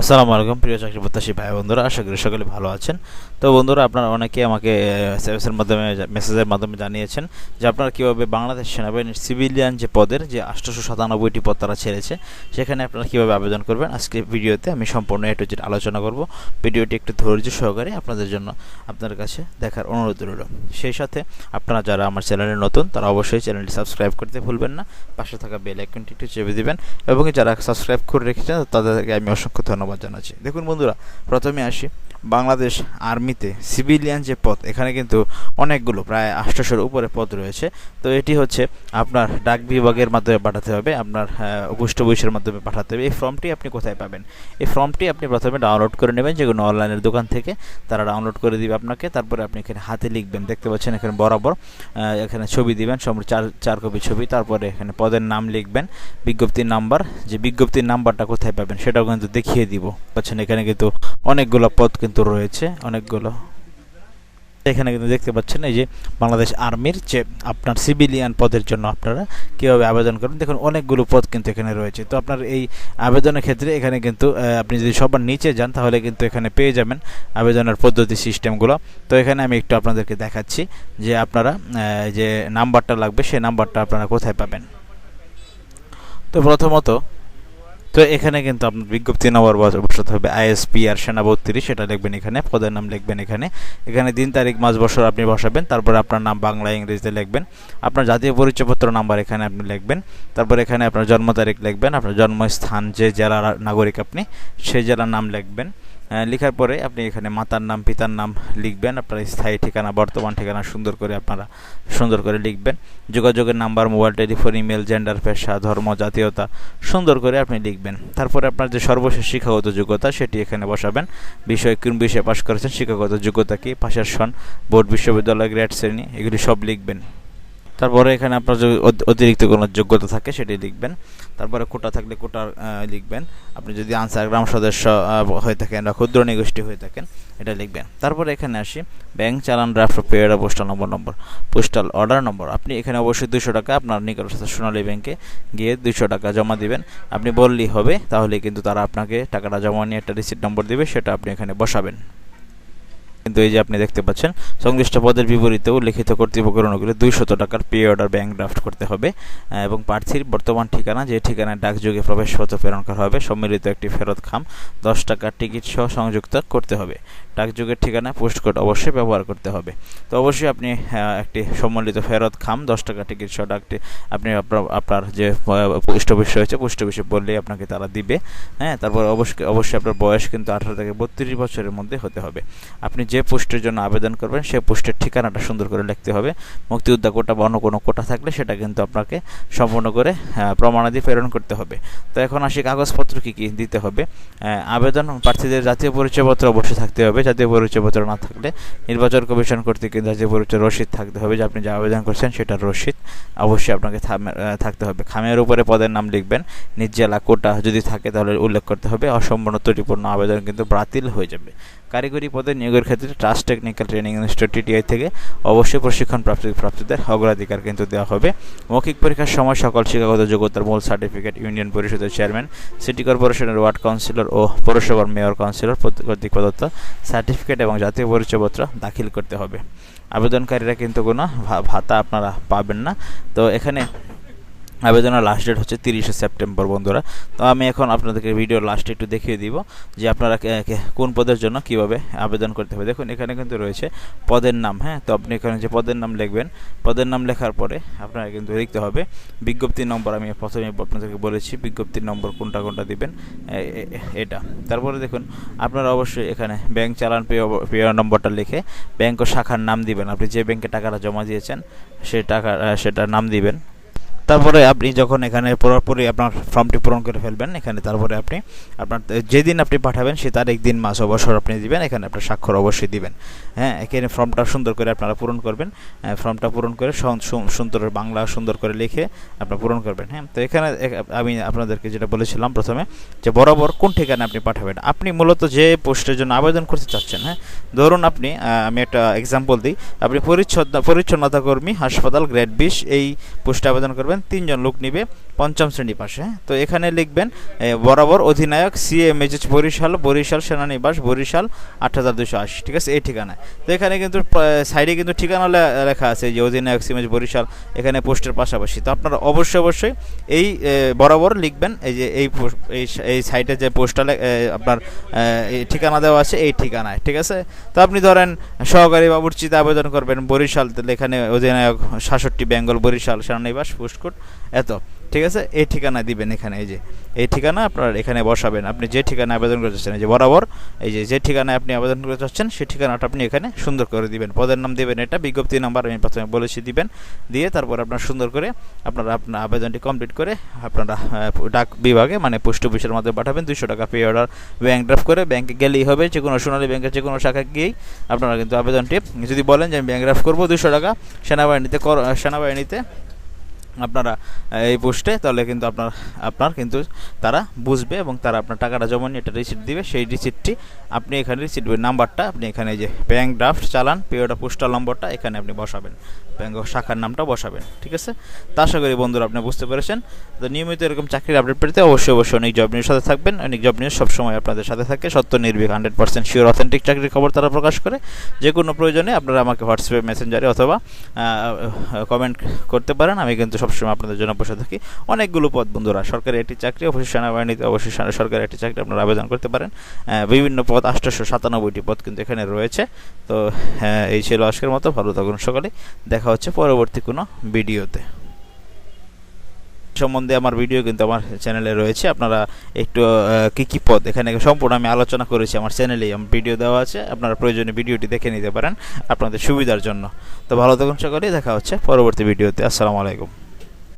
আসসালামু আলাইকুম, প্রিয় চাকরি প্রত্যাশী ভাই বন্ধুরা, আশা করি সকলে ভালো আছেন। তো বন্ধুরা, আপনারা অনেকে আমাকে এসএমএসের মাধ্যমে মেসেজের মাধ্যমে জানিয়েছেন যে আপনারা কীভাবে বাংলাদেশ সেনাবাহিনীর সিভিলিয়ান যে পদের, যে আটশোশো সাতানব্বইটি পদ তারা ছেড়েছে, সেখানে আপনারা কীভাবে আবেদন করবেন? আজকে ভিডিওতে আমি সম্পূর্ণ এটু যেটা আলোচনা করব। ভিডিওটি একটু ধৈর্য সহকারে আপনাদের জন্য আপনার কাছে দেখার অনুরোধ রইল। সেই সাথে আপনারা যারা আমার চ্যানেলে নতুন, তারা অবশ্যই চ্যানেলটি সাবস্ক্রাইব করতে ভুলবেন না। পাশে থাকা বেল আইকনটি একটু চেপে দিবেন এবং যারা সাবস্ক্রাইব করে রেখেছেন, তাদেরকে আমি অসংখ্য ধন্যবাদ। জানাচ্ছি। দেখুন বন্ধুরা প্রথমে আসি। বাংলাদেশ আর্মিতে সিভিলিয়ান যে পদ, এখানে কিন্তু অনেকগুলো, প্রায় আটশোশোর উপরে পদ রয়েছে। তো এটি হচ্ছে আপনার ডাক বিভাগের মাধ্যমে পাঠাতে হবে, আপনার পোস্ট বইসের মাধ্যমে পাঠাতে হবে। এই ফর্মটি আপনি কোথায় পাবেন? এই ফর্মটি আপনি প্রথমে ডাউনলোড করে নেবেন, যে কোনো অনলাইনের দোকান থেকে। তারা ডাউনলোড করে দিবে আপনাকে, তারপরে আপনি এখানে হাতে লিখবেন। দেখতে পাচ্ছেন এখানে বরাবর এখানে ছবি দিবেন সম্পূর্ণ চার চার কপি ছবি, তারপরে এখানে পদের নাম লিখবেন, বিজ্ঞপ্তির নাম্বার। যে বিজ্ঞপ্তির নাম্বারটা কোথায় পাবেন, সেটাও কিন্তু দেখিয়ে দিব। পাচ্ছেন এখানে কিন্তু অনেকগুলো পদ কিন্তু রয়েছে অনেকগুলো। এখানে কিন্তু দেখতে পাচ্ছেন, এই যে বাংলাদেশ আর্মির যে আপনার সিভিলিয়ান পদের জন্য আপনারা কীভাবে আবেদন করবেন, দেখুন অনেকগুলো পদ কিন্তু এখানে রয়েছে। তো আপনার এই আবেদনের ক্ষেত্রে এখানে কিন্তু আপনি যদি সবার নিচে যান, তাহলে কিন্তু এখানে পেয়ে যাবেন আবেদনের পদ্ধতি সিস্টেমগুলো। তো এখানে আমি একটু আপনাদেরকে দেখাচ্ছি যে আপনারা যে নাম্বারটা লাগবে, সেই নাম্বারটা আপনারা কোথায় পাবেন। তো প্রথমত তো এখানে কিন্তু আপনার বিজ্ঞপ্তি নম্বর বসাতে হবে। আইএসপি আর সেনা বত্রিশ সেটা লিখবেন এখানে, পদের নাম লিখবেন এখানে। এখানে দিন, তারিখ, মাস, বছর আপনি বসাবেন, তারপর আপনার নাম বাংলা ইংরেজিতে লিখবেন। আপনার জাতীয় পরিচয়পত্র নাম্বার এখানে আপনি লিখবেন। তারপর এখানে আপনার জন্ম তারিখ লিখবেন, আপনার জন্মস্থান, যে জেলার নাগরিক আপনি, সেই জেলার নাম লিখবেন। লেখার পরে আপনি এখানে মাতার নাম, পিতার নাম লিখবেন। আপনার স্থায়ী ঠিকানা, বর্তমান ঠিকানা সুন্দর করে আপনারা সুন্দর করে লিখবেন। যোগাযোগের number, mobile, telephone, email gender পেশা, ধর্ম, জাতীয়তা সুন্দর করে আপনি লিখবেন। তারপরে আপনার যে সর্বশেষ শিক্ষাগত যোগ্যতা, সেটি এখানে বসাবেন। বিষয় কোন বিষয়ে পাশ করেছেন, শিক্ষাগত যোগ্যতা কি, পাশের সন, বোর্ড, বিশ্ববিদ্যালয় গ্রেড শ্রেণি, এগুলি সব লিখবেন। তারপরে এখানে আপনার যদি অতিরিক্ত কোনো যোগ্যতা থাকে সেটি লিখবেন। তারপরে কোটা থাকলে কোটা লিখবেন। আপনি যদি আনসার গ্রাম সদস্য হয়ে থাকেন বা ক্ষুদ্র নিগোষ্ঠী হয়ে থাকেন, এটা লিখবেন। তারপরে এখানে আসি, ব্যাংক চালান draft pair postal number number. Postal order number, আপনি এখানে অবশ্যই দুশো টাকা আপনার নিকটস্থ সোনালী ব্যাংকে গিয়ে দুশো টাকা জমা দিবেন। আপনি বললেই হবে, তাহলে কিন্তু তারা আপনাকে টাকাটা জমা নিয়ে একটা রিসিপ্ট নম্বর দেবে, সেটা আপনি এখানে বসাবেন। কিন্তু এই যে আপনি দেখতে পাচ্ছেন, সংশ্লিষ্ট পদের বিপরীতে উল্লেখিত কর্তৃপক্ষ অনুকূলে দুইশত টাকার পে অর্ডার ব্যাংক ড্রাফট করতে হবে। এবং প্রার্থীর বর্তমান ঠিকানা, যে ঠিকানায় ডাকযোগে প্রবেশপত্র প্রেরণ করা হবে, সম্মিলিত একটি ফেরত খাম, দশ টাকার টিকিট সহ সংযুক্ত করতে হবে। ডাকযোগের ঠিকানা পোস্ট কোড অবশ্যই ব্যবহার করতে হবে। তো অবশ্যই আপনি একটি সম্মিলিত ফেরত খাম। দশ টাকা টিকিট সহ ডাকটি আপনি আপনার যে পোস্ট অফিস রয়েছে পোস্ট অফিসে বললেই আপনাকে তারা দিবে। হ্যাঁ তারপর অবশ্যই অবশ্যই আপনার বয়স কিন্তু আঠারো থেকে বত্রিশ বছরের মধ্যে হতে হবে। আপনি যে পোস্টের জন্য আবেদন করবেন, সেই পোস্টের ঠিকানাটা সুন্দর করে লিখতে হবে। মুক্তিযোদ্ধা কোটা বা অন্য কোনো কোটা থাকলে সেটা কিন্তু আপনাকে সম্পূর্ণ করে প্রমাণাদি প্রেরণ করতে হবে। তো এখন আসি কাগজপত্র কী কী দিতে হবে। আবেদন, প্রার্থীদের জাতীয় পরিচয়পত্র অবশ্যই থাকতে হবে। জাতীয় পরিচয়পত্র না থাকলে নির্বাচন কমিশন কর্তৃক জাতীয় পরিচয় রসিদ থাকতে হবে যে আপনি যা আবেদন করছেন সেটার রসিদ অবশ্যই আপনাকে থাকতে হবে। খামের উপরে পদের নাম লিখবেন, নিজ জেলা কোটা যদি থাকে তাহলে উল্লেখ করতে হবে। অসম্পূর্ণ ত্রুটিপূর্ণ আবেদন কিন্তু বাতিল হয়ে যাবে। কারিগরি পদে নিয়োগের ক্ষেত্রে trust technical training institute TTI থেকে অবশ্যই প্রশিক্ষণ প্রাপ্তি প্রাপ্তিদের অগ্রাধিকার কিন্তু দেওয়া হবে। মৌখিক পরীক্ষার সময় সকল শিক্ষাগত যোগ্যতার মূল সার্টিফিকেট ইউনিয়ন পরিষদের চেয়ারম্যান, সিটি কর্পোরেশনের ওয়ার্ড কাউন্সিলর ও পৌরসভার মেয়র কাউন্সিলর কর্তৃক প্রদত্ত সার্টিফিকেট এবং জাতীয় পরিচয়পত্র দাখিল করতে হবে। আবেদনকারীরা কিন্তু কোনো ভাতা আপনারা পাবেন না। তো এখানে আবেদনের লাস্ট ডেট হচ্ছে তিরিশে সেপ্টেম্বর, বন্ধুরা। তো আমি এখন আপনাদেরকে ভিডিওর লাস্টে একটু দেখিয়ে দিব যে আপনারা কোন পদের জন্য কীভাবে আবেদন করতে হবে। দেখুন, এখানে কিন্তু রয়েছে পদের নাম হ্যাঁ? তো আপনি এখানে যে পদের নাম লিখবেন, পদের নাম লেখার পরে আপনারা কিন্তু লিখতে হবে বিজ্ঞপ্তির নম্বর। আমি প্রথমে আপনাদেরকে বলেছি বিজ্ঞপ্তির নম্বর কোনটা কোনটা দিবেন। এটা। তারপরে দেখুন, আপনারা অবশ্যই এখানে ব্যাংক চালান পে নম্বরটা লিখে ব্যাংক ও শাখার নাম দিবেন। আপনি যে ব্যাংকে টাকাটা জমা দিয়েছেন, সে টাকা সেটার নাম দিবেন। তারপরে আপনি যখন এখানে পুরোপুরি আপনার ফর্মটি পূরণ করে ফেলবেন, এখানে তারপরে আপনি আপনার, যেদিন আপনি পাঠাবেন সে তারিখ, দিন, মাস অবসর আপনি দিবেন, এখানে আপনার স্বাক্ষর অবশ্যই দিবেন। হ্যাঁ এখানে ফর্মটা সুন্দর করে আপনারা পূরণ করবেন। ফর্মটা পূরণ করে সুন্দর বাংলা সুন্দর করে লিখে আপনার পূরণ করবেন। হ্যাঁ তো এখানে আমি আপনাদেরকে যেটা বলেছিলাম প্রথমে, যে বরাবর কোন ঠিকানা আপনি পাঠাবেন। আপনি মূলত যে পোস্টের জন্য আবেদন করতে চাচ্ছেন হ্যাঁ ধরুন আপনি আমি একটা এক্সাম্পল দিই। আপনি পরিচ্ছন্ন পরিচ্ছন্নতা কর্মী হাসপাতাল গ্রেড বিশ এই পোস্টে আবেদন করবেন। করবেন তিনজন লোক নিবে পঞ্চম শ্রেণি পাশে। তো এখানে লিখবেন বরাবর অধিনায়ক C M H Barishal Barishal সেনানিবাস, Barishal আট হাজার দুশো আশি, ঠিক আছে? এই ঠিকানায়। তো এখানে কিন্তু সাইডে কিন্তু ঠিকানা লেখা আছে যে অধিনায়ক সিএমএইচ বরিশাল এখানে পোস্টের পাশাপাশি। তো আপনারা অবশ্যই অবশ্যই এই বরাবর লিখবেন, এই যে এই এই স- সাইটে যে পোস্টাল আপনার ঠিকানা দেওয়া আছে এই ঠিকানায়, ঠিক আছে? তো আপনি ধরেন, সহকারী বাবুর্চিতে আবেদন করবেন, বরিশাল এখানে অধিনায়ক সাতষট্টি, বেঙ্গল, বরিশাল সেনানিবাস পোস্টকোড এত। ঠিক আছে? এই ঠিকানা দিবেন এখানে, এই যে। এই ঠিকানা আপনার এখানে বসাবেন। আপনি যে ঠিকানায় আবেদন করতে চাচ্ছেন, এই যে বরাবর, এই যে যে ঠিকানায় আপনি আবেদন করতে চাচ্ছেন, সেই ঠিকানাটা আপনি এখানে সুন্দর করে দিবেন। পদের নাম দিবেন এটা, বিজ্ঞপ্তি নাম্বার আমি প্রথমে বলেছি দিবেন। দিয়ে তারপর আপনার সুন্দর করে আপনারা আপনার আবেদনটি কমপ্লিট করে আপনারা ডাক বিভাগে মানে পোস্ট অফিসের মধ্যে পাঠাবেন। দুশো টাকা পে অর্ডার ব্যাংক ড্রাফট করে ব্যাংকে গেলেই হবে। যে কোনো সোনালী ব্যাংকের যে কোনো শাখায় গিয়েই আপনারা কিন্তু আবেদনটি, যদি বলেন যে আমি ব্যাংক ড্রাফট করব দুশো টাকা, সেনাবাহিনীতে কর, সেনাবাহিনীতে আপনারা এই পোস্টে, তাহলে কিন্তু আপনার আপনার কিন্তু তারা বুঝবে এবং তারা আপনার টাকাটা জমা নিয়ে একটা রিসিট দিবে। সেই রিসিপ্টটি আপনি এখানে রিসিপ্ট নাম্বারটা আপনি এখানে যে ব্যাংক ড্রাফট চালান পেওটা পোস্টাল নম্বরটা এখানে আপনি বসাবেন। ব্যাঙ্ক শাখার নামটা বসাবেন, ঠিক আছে? তা আশা করি বন্ধুরা আপনি বুঝতে পেরেছেন। তো নিয়মিত এরকম চাকরির আপডেট পেতে অবশ্যই অবশ্যই অনেক জব নিউজ সাথে থাকবেন। অনেক জব নিউজ সবসময় আপনাদের সাথে থাকে। সত্য, নির্ভীক হান্ড্রেড পার্সেন্ট শিওর অথেন্টিক চাকরির খবর তারা প্রকাশ করে। যে কোনো প্রয়োজনে আপনারা আমাকে হোয়াটসঅ্যাপে মেসেঞ্জারে অথবা কমেন্ট করতে পারেন। আমি কিন্তু সবসময় আপনাদের জন্য বসে থাকি। অনেকগুলো পদ বন্ধুরা, সরকারি একটি চাকরি অবশ্যই সেনাবাহিনীতে অবশ্যই সরকারি একটি চাকরি আপনারা আবেদন করতে পারেন। বিভিন্ন পদ আটশোশো সাতানব্বইটি পদ কিন্তু এখানে রয়েছে। তো হ্যাঁ এই ছিল আজকের মতো। ভালো থাকুন সকালে। দেখা হচ্ছে পরবর্তী কোনো ভিডিওতে। সম্বন্ধে আমার ভিডিও কিন্তু আমার চ্যানেলে রয়েছে। আপনারা একটু কি কি পদ এখানে সম্পূর্ণ আমি আলোচনা করেছি আমার চ্যানেলেই। আমার ভিডিও দেওয়া আছে। আপনারা প্রয়োজনে ভিডিওটি দেখে নিতে পারেন আপনাদের সুবিধার জন্য। তো, ভালো থাকুন সকলেই দেখা হচ্ছে পরবর্তী ভিডিওতে। আসসালামু আলাইকুম।